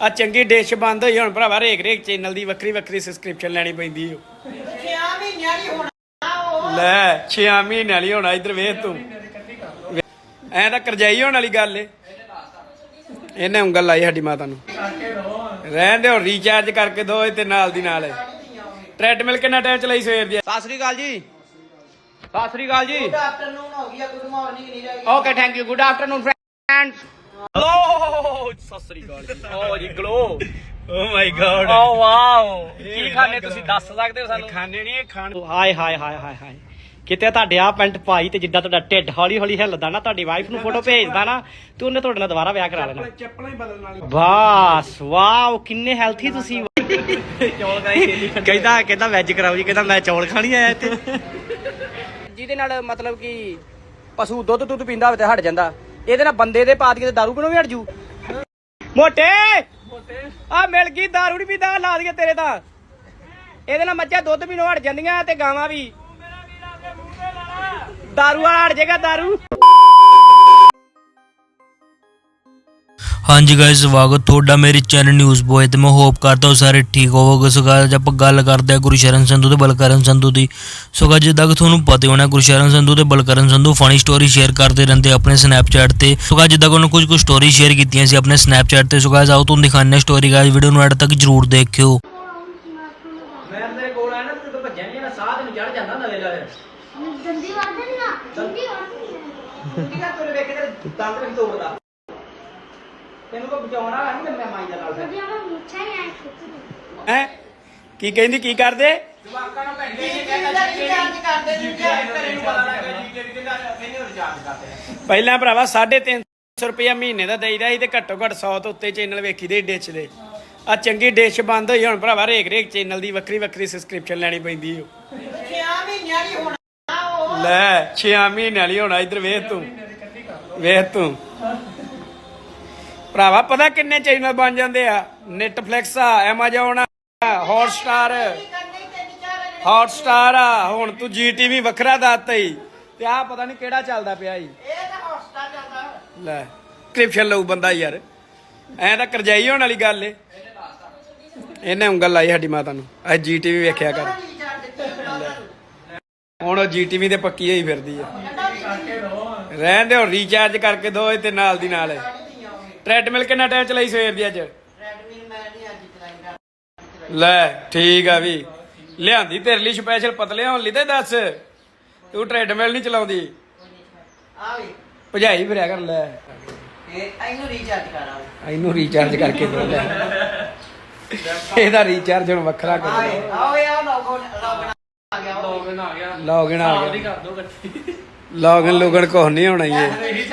ਆ ਚੰਗੀ ਡਿਸ਼ ਬੰਦ ਹੋਈ ਹੁਣ ਭਰਾਵਾ ਰੇਕ ਰੇਕ ਚੈਨਲ ਦੀ ਵੱਖਰੀ ਵੱਖਰੀ ਸਬਸਕ੍ਰਿਪਸ਼ਨ ਲੈਣੀ ਪੈਂਦੀ ਓ। ਛਿਆ ਮਹੀਨਿਆਂ ਦੀ ਹੋਣਾ ਉਹ ਲੈ 6 ਮਹੀਨੇ ਵਾਲੀ ਹੋਣਾ ਇੱਧਰ ਵੇਖ ਤੂੰ। ਐ ਤਾਂ ਕਰਜਾਈ ਹੋਣ ਵਾਲੀ ਗੱਲ ਏ। ਇਹਨੇ ਉਂਗਲ ਲਾਈ ਸਾਡੀ ਮਾਤਾ ਨੂੰ। ਰਹਿਣ ਦਿਓ ਰੀਚਾਰਜ ਕਰਕੇ ਦੋ ਇਹ ਤੇ ਨਾਲ ਦੀ ਨਾਲ ਟ੍ਰੈਡਮਿਲ ਕਿੰਨਾ ਟਾਈਮ ਚਲਾਈ ਸਵੇਰ ਦੀ? ਸਤਿ ਸ੍ਰੀ ਅਕਾਲ ਜੀ। ਸਤਿ ਸ੍ਰੀ ਅਕਾਲ ਜੀ। ਗੁੱਡ ਆਫਟਰਨੂਨ ਹੋ ਗਿਆ ਗੁੱਡ ਮਾਰਨਿੰਗ ਨਹੀਂ ਰਹੀ okay thank you good afternoon friends ਗਲੋ ਸਤਿ ਸ੍ਰੀ ਅਕਾਲ ਜੀ। ਓ ਜੀ ਗਲੋ ਓ ਮਾਈ ਗॉड ਓ ਵਾਓ ਕੀ ਖਾਣੇ ਤੁਸੀਂ ਦੱਸ ਸਕਦੇ ਹੋ ਸਾਨੂੰ? ਖਾਣੇ ਨਹੀਂ ਇਹ ਖਾਣ ਹਾਏ ਹਾਏ ਹਾਏ ਹਾਏ ਹਾਏ ਕਿਤੇ ਤੁਹਾਡੇ ਆ ਪੈਂਟ ਪਾਈ ਤੇ ਜਿੱਦਾਂ ਤੁਹਾਡਾ ਢਿੱਡ ਹੌਲੀ ਹੌਲੀ ਹਿੱਲਦਾ ਨਾ ਤੁਹਾਡੀ ਵਾਈਫ ਨੂੰ ਫੋਟੋ ਭੇਜਦਾ ਨਾ ਤੇ ਉਹਨੇ ਤੁਹਾਡੇ ਨਾਲ ਦੁਬਾਰਾ ਵਿਆਹ ਕਰਾ ਲੈਣਾ। ਚੱਪਲਾਂ ਹੀ ਬਦਲਣ ਵਾਲੀ ਵਾਸ ਵਾਓ ਕਿੰਨੇ ਹੈਲਥੀ ਤੁਸੀਂ। ਚੌਲ ਖਾਈ ਕਹਿੰਦਾ ਕਹਿੰਦਾ ਵੈਜ ਕਰਾਓ ਜੀ ਕਹਿੰਦਾ ਮੈਂ ਚੌਲ ਖਾਣੀ ਆਇਆ ਇੱਥੇ। ਜਿਹਦੇ ਨਾਲ ਮਤਲਬ ਕਿ ਪਸ਼ੂ ਦੁੱਧ ਦੁੱਧ ਪੀਂਦਾ ਹੋਵੇ ਤੇ ਹਟ ਜਾਂਦਾ। ਇਹਦੇ ਨਾਲ ਬੰਦੇ ਦੇ ਪਾ ਦਈਏ ਤੇ ਦਾਰੂ ਪੀਣੋਂ ਵੀ ਹਟ ਜੂ? ਮੋਟੇ। ਆ ਮਿਲ ਗਈ ਦਾਰੂ ਨਹੀਂ ਪੀਂਦਾ ਲਾ ਦਈਏ ਤੇਰੇ ਤਾਂ। ਇਹਦੇ ਨਾਲ ਮੱਝਾਂ ਦੁੱਧ ਪੀਣੋਂ ਹਟ ਜਾਂਦੀਆਂ ਤੇ ਗਾਵਾਂ ਵੀ। ਦਾਰੂ ਵਾਲਾ ਹਟ ਜਾਏਗਾ ਦਾਰੂ। ਹਾਂਜੀ ਗਾਇਸ ਸਵਾਗਤ ਤੁਹਾਡਾ ਮੇਰੇ ਚੈਨਲ ਨਿਊਜ਼ ਬੋਏ ਤੇ ਮੈਂ ਹੋਪ ਕਰਦਾ ਹਾਂ ਸਾਰੇ ਠੀਕ ਹੋਵੋਗੇ। ਸੋ ਅੱਜ ਆਪਾਂ ਗੱਲ ਕਰਦੇ ਹਾਂ ਗੁਰਸ਼ਰਨ ਸੰਧੂ ਤੇ ਬਲਕਰਨ ਸੰਧੂ ਦੀ। ਸੋ guys, ਜਿੱਦਾਂ ਕਿ ਤੁਹਾਨੂੰ ਪਤਾ ਹੀ ਹੋਣਾ ਗੁਰਸ਼ਰਨ ਸੰਧੂ ਤੇ Balkaran Sandhu funny story share ਕਰਦੇ ਰਹਿੰਦੇ ਆਪਣੇ ਸਨੈਪਚੈਟ ਤੇ। ਸੋ guys, ਜਿੱਦਾਂ ਕਿ ਉਹਨਾਂ ਕੁਝ ਕੁ ਸਟੋਰੀ ਸ਼ੇਅਰ ਕੀਤੀਆਂ ਸੀ ਆਪਣੇ ਸਨੈਪਚੈਟ ਤੇ। ਸੋ guys, ਆਓ ਤੁਹਾਨੂੰ ਦਿਖਾਉਂਦੇ ਹਾਂ ਸਟੋਰੀ ਗਾਇਸ ਵੀਡੀਓ ਨੂੰ ਐਡ ਤੱਕ ਜਰੂਰ ਦੇਖਿਓ। ਮੈਂ ਤੇਰੇ ਕੋਲ ਆਇਆ ਨਾ ਤੂੰ ਤਾਂ ਭੱਜਿਆ ਨਹੀਂ ਨਾ ਸਾਹ ਤੈਨੂੰ ਚੜ ਜਾਂਦਾ ਹੁੰਦਾ ਵੇਲਾ ਫਿਰ ਗੰਦੀ ਵਾਰ ਨਹੀਂ ਨਾ ਗੰਦੀ ਵਾਰ ਨਹੀਂ ਕਿਹਦਾ ਤੇਰੇ ਵੇਖ ਕੇ ਤੇਰੇ ਦੰਦ ਤੋੜਦਾ। ਤੈਨੂੰ ਕੋ ਬਚਾਉਣਾ ਨਹੀਂ ਤੇ ਮੈਂ ਮਾਈ ਦਾ ਨਾਲ। ਫਿਰ ਵਧੀਆ ਮੈਂ ਮੁੱਛਾਂ ਹੀ ਆਇਆ ਖਿੱਚ ਹੈ? ਕੀ ਕਹਿੰਦੀ ਕੀ ਕਰਦੇ? ਜਵਾਕਾਂ ਨੂੰ ਭੈਣ ਰੀਚਾਰਜ ਕਰਦੇ ਨੇ ਘਰੇ ਨੂੰ ਪਤਾ ਲੱਗ ਗਿਆ ਜੀ ਰਿਚਾਰਜ ਕਰਦੇ ਪਹਿਲਾਂ ਭਰਾਵਾ 350 ਰੁਪਇਆ ਮਹੀਨੇ ਦਾ ਦੇਈਦਾ ਸੀ ਤੇ ਘੱਟੋ ਘੱਟ 100 ਤੋਂ ਉੱਤੇ ਚੈਨਲ ਵੇਖੀਦੇ ਡਿਸ਼ ਦੇ ਆ ਚੰਗੀ ਡਿਸ਼ ਬੰਦ ਹੋਈ ਹੁਣ ਭਰਾਵਾ ਰੇਕ ਰੇਕ ਚੈਨਲ ਦੀ ਵੱਖਰੀ ਵੱਖਰੀ ਸਬਸਕ੍ਰਿਪਸ਼ਨ ਲੈਣੀ ਪੈਂਦੀ ਓ। ਛਿਆ ਮਹੀਨਿਆਂ ਦੀ ਹੋਣਾ ਉਹ। ਲੈ 6 ਮਹੀਨੇ ਵਾਲੀ ਹੋਣਾ ਇੱਧਰ ਵੇਖ ਤੂੰ। ਵੇਖ ਤੂੰ। ਭਰਾਵਾ ਪਤਾ ਕਿੰਨੇ ਚੈਨਲ ਬਣ ਜਾਂਦੇ ਆ? ਨੈਟਫਲਿਕਸ ਆ ਐਮਾਜ਼ਨ ਆ ਹੌਟਸਟਾਰ ਹੌਟਸਟਾਰ ਆ ਹੁਣ ਤੂੰ ਜੀਟੀਵੀ ਵੱਖਰਾ ਦੱਸਤਾ ਹੀ ਤੇ ਆ ਪਤਾ ਨਹੀਂ ਕਿਹੜਾ ਚੱਲਦਾ ਪਿਆ ਈ। ਇਹ ਤਾਂ ਹੌਸਟਾ ਚੱਲਦਾ। ਲੈ ਸਬਸਕ੍ਰਿਪਸ਼ਨ ਲਊ ਬੰਦਾ ਯਾਰ। ਐ ਤਾਂ ਕਰਜਾਈ ਹੋਣ ਵਾਲੀ ਗੱਲ ਏ। ਇਹਨੇ ਉਂਗਲ ਲਾਈ ਸਾਡੀ ਮਾਤਾ ਨੂੰ। ਜੀਟੀਵੀ ਵੇਖਿਆ ਕਰ। ਹੁਣ ਉਹ ਜੀਟੀਵੀ ਤੇ ਪੱਕੀ ਹੋਈ ਫਿਰਦੀ ਆ। ਰਹਿਣ ਦਿਓ ਰੀਚਾਰਜ ਕਰਕੇ ਦੋ ਤੇ ਨਾਲ ਦੀ ਨਾਲ ਟ੍ਰੈਡਮਿਲ ਕਿੰਨਾ ਟਾਈਮ ਚਲਾਈ ਸਵੇਰ ਦੀ ਅੱਜ? ਰੈਡਮੀ ਮੈਂ ਨਹੀਂ ਅੱਜ ਚਲਾਈ ਲੈ ਠੀਕ ਆ ਵੀ। ਲਿਆਂਦੀ ਤੇਰੇ ਲਈ ਸਪੈਸ਼ਲ ਪਤਲੇ ਹੋਣ ਲਈ ਤੇ ਦੱਸ। ਤੂੰ ਟ੍ਰੈਡਮਿਲ ਨਹੀਂ ਚਲਾਉਂਦੀ। ਆ ਵੀ ਭਜਾਈ ਫਿਰਿਆ ਕਰ ਲੈ। ਇਹ ਇਹਨੂੰ ਰੀਚਾਰਜ ਕਰਾਓ ਇਹਨੂੰ ਰੀਚਾਰਜ ਕਰਕੇ ਦੇ ਲੈ। ਇਹਦਾ ਰੀਚਾਰਜ ਹੁਣ ਵੱਖਰਾ ਕਰ ਆਏ ਆਓ ਲੋਗੋ ਆ ਗਿਆ। ਉਹ ਆ ਗਿਆ। ਲੌਗਇਨ ਆ ਗਿਆ। ਕਰ ਦੋ ਇਕੱਠੀ ਲੌਗਇਨ ਲੁਗਣ ਕੁਛ ਨਹੀਂ ਹੋਣਾ ਇਹ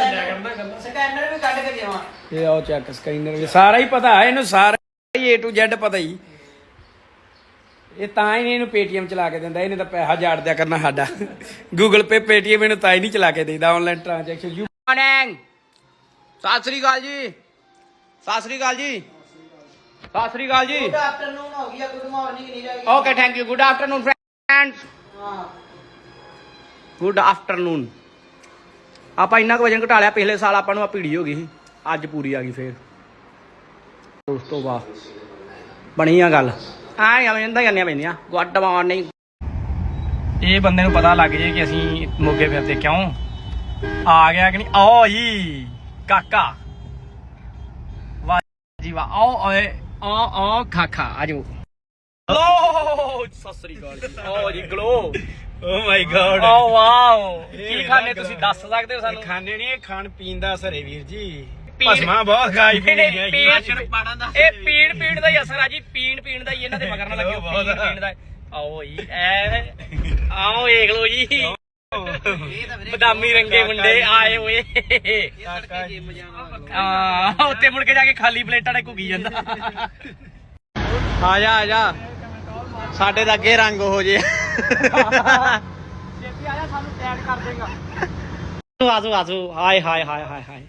ਸਕੈਨਰ ਵੀ ਕੱਢ ਕੇ ਦੇਵਾਂ ਇਹ ਆਓ ਚੈੱਕ ਸਕੈਨਰ ਵੀ। ਸਾਰਾ ਹੀ ਪਤਾ ਇਹਨੂੰ ਸਾਰਾ ਹੀ A to Z ਪਤਾ ਹੀ। ਇਹ ਤਾਂ ਹੀ ਇਹਨੂੰ Paytm ਚਲਾ ਕੇ ਦਿੰਦਾ ਇਹਨੇ ਤਾਂ ਪੈਸਾ ਜਾੜ ਦਿਆ ਕਰਨਾ ਸਾਡਾ। Google Pay Paytm ਇਹਨੂੰ ਤਾਂ ਹੀ ਨਹੀਂ ਚਲਾ ਕੇ ਦਿੰਦਾ ਆਨਲਾਈਨ ਟ੍ਰਾਂਜੈਕਸ਼ਨ ਯੂ ਮਾਰਨਿੰਗ ਸਤਿ ਸ੍ਰੀ ਅਕਾਲ ਜੀ। ਸਤਿ ਸ੍ਰੀ ਅਕਾਲ ਜੀ। ਸਤਿ ਸ੍ਰੀ ਅਕਾਲ ਜੀ। ਗੁੱਡ ਆਫਟਰਨੂਨ ਹੋ ਗਿਆ ਗੁੱਡ ਮਾਰਨਿੰਗ ਨਹੀਂ ਰਹੀ okay thank you good afternoon friends ਹਾਂ। ਗੁੱਡ ਆਫਟਰਨੂਨ ਆਪਾਂ ਇੰਨਾ ਕੁ ਵਜਨ ਘਟਾ ਲਿਆ ਪਿਛਲੇ ਸਾਲ ਆਪਾਂ ਨੂੰ ਆ ਭੀੜੀ ਹੋ ਗਈ ਸੀ। ਅੱਜ ਪੂਰੀ ਆ ਗਈ ਫੇਰ। ਉਸ ਤੋਂ ਬਾਅਦ ਬਣੀ ਆ ਗੱਲ। ਆ ਜਾਂਦਾ ਕਰਨੀਆਂ ਪੈਂਦੀਆਂ ਗੁੱਡ ਮਾਰਨਿੰਗ ਇਹ ਬੰਦੇ ਨੂੰ ਪਤਾ ਲੱਗ ਜੇ ਕਿ ਅਸੀਂ ਮੋਗੇ ਫਿਰਦੇ ਕਿਉਂ? ਆ ਗਿਆ ਕਿ ਨਹੀਂ? ਆਓ ਜੀ ਕਾਕਾ। ਵਾਹ ਜੀ ਵਾਹ। ਆਓ ਓਏ ਆ ਆ ਖਾਖਾ ਆਜੋ। ਹਲੋ ਸਤਿ ਸ੍ਰੀ ਅਕਾਲ ਜੀ। ਆਓ ਜੀ ਗਲੋ ਓ ਮਾਈ ਗॉड ਓ ਵਾਓ ਕੀ ਖਾਣੇ ਤੁਸੀਂ? ਦੱਸ ਸਕਦੇ ਹੋ ਸਾਨੂੰ? ਖਾਣੇ ਨਹੀਂ ਇਹ ਖਾਣ ਪੀਣ ਦਾ ਅਸਰ ਹੈ ਵੀਰ ਜੀ। ਭਸਮਾ ਬਹੁਤ ਖਾਈ ਪੀ ਪੀਣ ਇਹ ਪੀਣ ਪੀਣ ਦਾ ਹੀ ਅਸਰ ਆ ਜੀ ਪੀਣ ਪੀਣ ਦਾ ਹੀ ਇਹਨਾਂ ਦੇ ਮਗਰ ਨਾ ਲੱਗਿਓ ਪੀਣ ਪੀਣ ਦਾ। ਆਓ ਜੀ ਐ ਆਓ ਵੇਖ ਲਓ ਜੀ। ਬਦਾਮੀ ਰੰਗੇ ਮੁੰਡੇ ਆਏ ਹੋਏ। ਆ ਉੱਤੇ ਮੁੜ ਕੇ ਜਾ ਕੇ ਖਾਲੀ ਪਲੇਟਾਂ ਨਾਲ ਘੁੱਗੀ ਜਾਂਦਾ। ਆ ਜਾ ਆ ਜਾ। ਸਾਡੇ ਤਾਂ ਅੱਗੇ ਰੰਗ ਹੋ ਜੇ। ਛੇਤੀ ਆ ਜਾ ਸਾਨੂੰ ਟੈਗ ਕਰ ਦੇਗਾ। ਆਜੋ ਆਜੋ ਹਾਏ ਹਾਏ ਹਾਏ ਹਾਏ ਹਾਏ।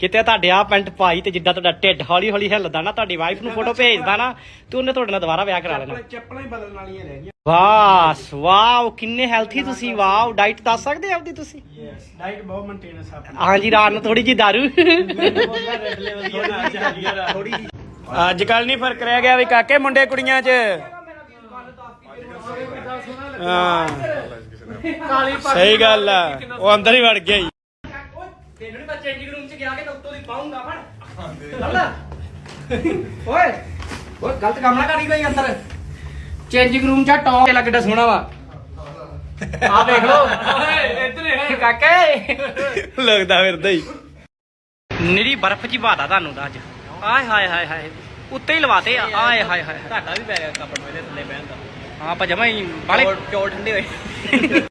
ਕਿਤੇ ਤੁਹਾਡੇ ਆ ਪੈਂਟ ਪਾਈ ਤੇ ਜਿੱਦਾਂ ਤੁਹਾਡਾ ਢਿੱਡ ਹੌਲੀ ਹੌਲੀ ਹਿੱਲਦਾ ਨਾ ਤੁਹਾਡੀ ਵਾਈਫ ਨੂੰ ਫੋਟੋ ਭੇਜਦਾ ਨਾ ਤੇ ਉਹਨੇ ਤੁਹਾਡੇ ਨਾਲ ਦੁਬਾਰਾ ਵਿਆਹ ਕਰਾ ਲੈਣਾ। ਚੱਪਲਾਂ ਹੀ ਬਦਲਣ ਵਾਲੀਆਂ ਰਹਿ ਗਈਆਂ। ਵਾਸ ਵਾਓ ਕਿੰਨੇ ਹੈਲਥੀ ਤੁਸੀਂ ਵਾਓ ਡਾਈਟ ਦੱਸ ਸਕਦੇ ਆਪਦੀ ਤੁਸੀਂ? ਯੈਸ ਡਾਈਟ ਬਹੁਤ ਮੇਨਟੇਨੈਂਸ ਆਪਣੀ। ਹਾਂਜੀ ਰਾਤ ਨੂੰ ਥੋੜੀ ਜੀ ਦਾਰੂ। ਅੱਜ ਕੱਲ ਨਹੀਂ ਫ਼ਰਕ ਰਹਿ ਗਿਆ ਵੀ ਕਾਕੇ ਮੁੰਡੇ ਕੁੜੀਆਂ 'ਚ। ਹਾਂ। ਸਹੀ ਗੱਲ ਆ। ਉਹ ਅੰਦਰ ਹੀ ਵੜ ਗਿਆ ਜੀ। ਤੈਨੂੰ ਨਹੀਂ ਮੈਂ ਚੇਂਜਿੰਗ ਰੂਮ 'ਚ ਗਿਆ ਕਿ ਉੱਤੋਂ ਦੀ ਪਾਉਂਗਾ ਫੜ ਓਏ ਓਏ ਗਲਤ ਕੰਮ ਨਾ ਕਰੀ ਕੋਈ ਅੰਦਰ। ਚੇਂਜਿੰਗ ਰੂਮ 'ਚ ਟੌਪ ਤੇ ਲੱਗਦਾ ਸੋਹਣਾ ਵਾ। ਆ ਵੇਖ ਲੋ ਓਏ ਇੱਧਰ ਕਾਕੇ। ਲੱਗਦਾ ਫਿਰਦਾ ਹੀ। ਨਿਰੀ ਬਰਫ਼ 'ਚ ਹੀ ਤੁਹਾਨੂੰ ਤਾਂ ਅੱਜ। ਆਏ ਹਾਏ ਹਾਏ ਹਾਏ ਉੱਤੇ ਹੀ ਲਵਾਤੇ ਆ। ਆਏ ਹਾਏ ਹਾਏ ਘਾਟਾ ਵੀ ਪੈ ਗਿਆ ਕੱਪੜ ਮੇਰੇ ਥੱਲੇ ਬਹਿਣ ਦਾ। ਹਾਂ ਆਪਾਂ ਜਮਾ ਹੀ ਬਾਲੇ ਚੌਲ ਠੰਡੇ ਹੋਏ।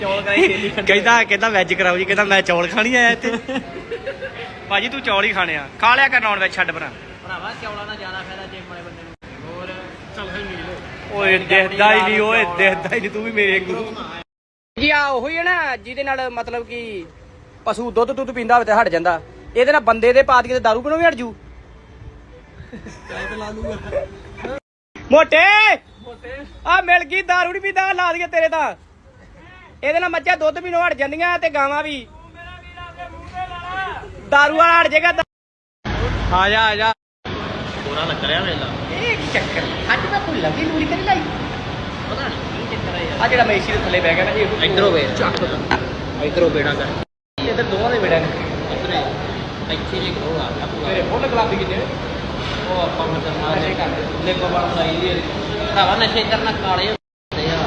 ਚੌਲ ਕਰਾਈ ਡੇਲੀ ਕਹਿੰਦਾ ਕਹਿੰਦਾ ਵੈਜ ਕਰਾਓ ਜੀ ਕਹਿੰਦਾ ਮੈਂ ਚੌਲ ਖਾਣੀ ਆਇਆ ਇੱਥੇ। ਭਾਜੀ ਤੂੰ ਚੌਲ ਹੀ ਖਾਣੇ ਆ। ਖਾ ਲਿਆ ਕਰ ਨੌਨ ਵੈਜ ਛੱਡ ਪਰਾਂ ਭਰਾਵਾ ਚੌਲਾਂ ਦਾ ਜ਼ਿਆਦਾ ਫਾਇਦਾ ਜਿਮ ਵਾਲੇ ਬੰਦੇ ਨੂੰ। ਹੋਰ? ਚੱਲ ਫਿਰ ਮਿਲ ਓਏ ਦੇਖਦਾ ਹੀ ਨਹੀਂ ਓਏ ਦੇਖਦਾ ਹੀ ਨਹੀਂ ਤੂੰ ਵੀ ਮੇਰੇ ਗੁਰੂ ਜੀ ਆ ਉਹੀ ਹੈ ਨਾ ਜਿਹਦੇ ਨਾਲ ਮਤਲਬ ਕਿ ਪਸ਼ੂ ਦੁੱਧ ਦੁੱਧ ਪੀਂਦਾ ਹੋਵੇ ਤੇ ਹਟ ਜਾਂਦਾ। ਇਹਦੇ ਨਾਲ ਬੰਦੇ ਦੇ ਪਾ ਦਈਏ ਤੇ ਦਾਰੂ ਪੀਣੋਂ ਵੀ ਹਟ ਜੂ? ਮੋਟੇ! ਆ ਮਿਲ ਗਈ ਦਾਰੂ ਨਹੀਂ ਪੀਂਦਾ ਲਾ ਦਈਏ ਤੇਰੇ ਤਾਂ। ਇਹਦੇ ਨਾਲ ਮੱਝਾਂ ਦੁੱਧ ਪੀਣੋਂ ਹਟ ਜਾਂਦੀਆਂ ਤੇ ਗਾਵਾਂ ਵੀ। ਦਾਰੂ ਵਾਲਾ ਹਟ ਜਾਏਗਾ ਆ ਜਾ ਆ ਜਾ। ਪੂਰਾ ਲੱਗ ਰਿਹਾ ਵੇਲਾ ਇਹ ਕੀ ਚੱਕਰ? ਅੱਜ ਮੈਂ ਭੁੱਲ ਗਈ ਲੂੜੀ ਤੇ ਨਹੀਂ ਲਾਈ? ਪਤਾ ਨਹੀਂ ਕੀ ਚੱਕਰ ਹੈ ਆ ਜਿਹੜਾ ਮੈਂ ਏਸੀ ਦੇ ਥੱਲੇ ਬਹਿ ਗਿਆ ਨਾ ਜੀ ਇਹ ਇਧਰੋਂ ਵੇ ਚੱਕ। ਇਧਰੋਂ ਬੇੜਾ ਕਰ। ਇੱਧਰ ਦੋਵਾਂ ਦੇ ਬੇੜਿਆਂ ਨੇ ਇਧਰੇ ਇੱਥੇ ਜੇ ਕਰੋ ਆ ਗਿਆ ਪੂਰਾ। ਮੇਰੇ ਫੁੱਲ ਗੁਲਾਬੀ ਕਿਤੇ ਉਹ ਆਪਾਂ ਮਤਲਬ ਮਾਰ ਨਸ਼ੇ ਕਰਦੇ। ਲੈ ਬਾਬਾ ਬਣਾਈ ਦੀ ਭਰਾਵਾ ਨਸ਼ੇ ਕਰਨਾ ਕਾਲੇ ਹੁੰਦੇ ਆ